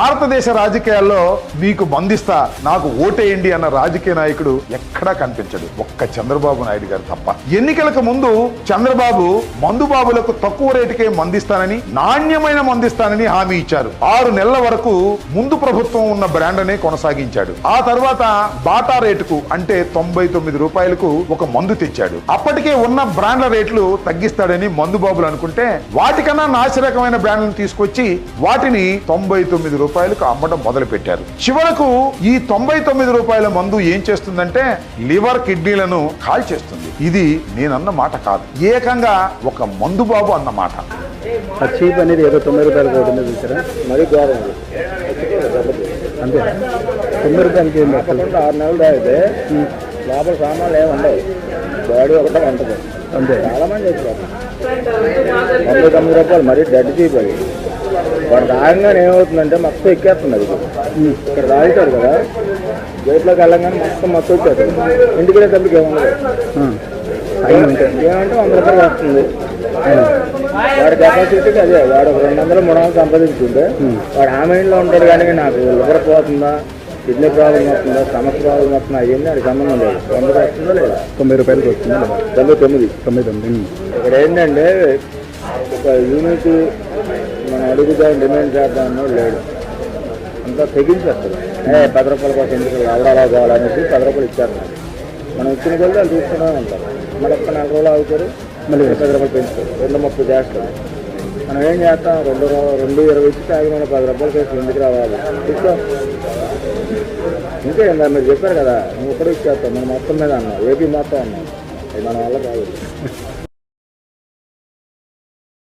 భారతదేశ రాజకీయాల్లో మీకు మందిస్తా నాకు ఓటేయండి అన్న రాజకీయ నాయకుడు ఎక్కడా కనిపించడు. ఒక్క చంద్రబాబు నాయుడు గారు తప్ప. ఎన్నికలకు ముందు చంద్రబాబు మందుబాబులకు తక్కువ రేటుకే మందిస్తానని నాణ్యమైన మందిస్తానని హామీ ఇచ్చారు. ఆరు నెలల వరకు ముందు ప్రభుత్వం ఉన్న బ్రాండ్ అనే కొనసాగించాడు. ఆ తర్వాత బాటా రేటుకు అంటే తొంభై తొమ్మిది రూపాయలకు ఒక మందు తెచ్చాడు. అప్పటికే ఉన్న బ్రాండ్ల రేట్లు తగ్గిస్తాడని మందుబాబులు అనుకుంటే వాటికన్నా నాసిరకమైన బ్రాండ్లను తీసుకొచ్చి వాటిని తొంభై తొమ్మిది రూపాయలు రూపాయలకు అమ్మడం మొదలు పెట్టారు చివరకు ఈ తొంభై తొమ్మిది రూపాయల మందు ఏం చేస్తుందంటే లివర్ కిడ్నీలను కాల్చేస్తుంది ఇది నేనన్న మాట కాదు. ఏకంగా ఒక మందుబాబు అన్న మాట. ఆ చీప్ అనేది ఏదో రూపాయలు చూసారా? మరీ ఘోరం అంతే. రూపాయలకి ఏం కాకుండా ఆరు నెలలు తాగితే లోపల సామాన్లు ఏమి ఉండవు. బాడీ ఒకటే ఉంటుంది. అంతే. చాలా మంది చెప్పారు తొమ్మిది రూపాయలు మరీ డెడ్ చీప్ అది. వాడు తాగంగానే ఏమవుతుందంటే మొత్తం ఎక్కేస్తుంది అది ఇక్కడ తాగుతాడు కదా గేట్లోకి వెళ్ళంగానే మొత్తం మొత్తం వచ్చేస్తుంది. ఇంటికి వెళ్ళేటప్పటికి ఏముండదు. ఏమంటే వంద రూపాయలు వస్తుంది వాడి కెపాసిటీకి అదే వాడు ఒక రెండు వందలు మూడు వందలు సంపాదించుకుంటే వాడు ఆ మైండ్లో ఉంటాడు కానీ నాకు లివర్ పోతుందా కిడ్నీ ప్రాబ్లం వస్తుందా స్టమక్ ప్రాబ్లం వస్తుందా అవన్నీ వాడికి సంబంధం లేదు. వందకు వస్తుందో లేదా? తొంభై రూపాయలకి వస్తుంది? తొంభై తొమ్మిది. తొంభై తొమ్మిది. ఇక్కడ ఏంటంటే ఒక యూనిట్ మనం అడుగుదాం డిమాండ్ చేద్దామో లేడు. అంతా తెగించేస్తారు. ఏ పది రూపాయల కోసం ఎందుకు అవడాలా కావాలనేసి పది రూపాయలు ఇచ్చారు. మనం ఇచ్చిన కొద్ది వాళ్ళు తీసుకునే ఉంటారు మళ్ళీ ఒక్క నెల రోజులు అవుతారు మళ్ళీ పది రూపాయలు పెంచుతారు. రెండు ముప్పై చేస్తారు. మనం ఏం చేస్తాం? రెండు రెండు ఇరవై ఇచ్చి తాగి మనం పది రూపాయలు చేసి ఎందుకు రావాలి? తీసుకో ఇంకా ఇందా మీరు చెప్పారు కదా నువ్వు కూడా ఇచ్చేస్తావు మనం మొత్తం మీద అన్నావు. ఏపీ మొత్తం అన్నావు. అది మన వల్ల కాదు.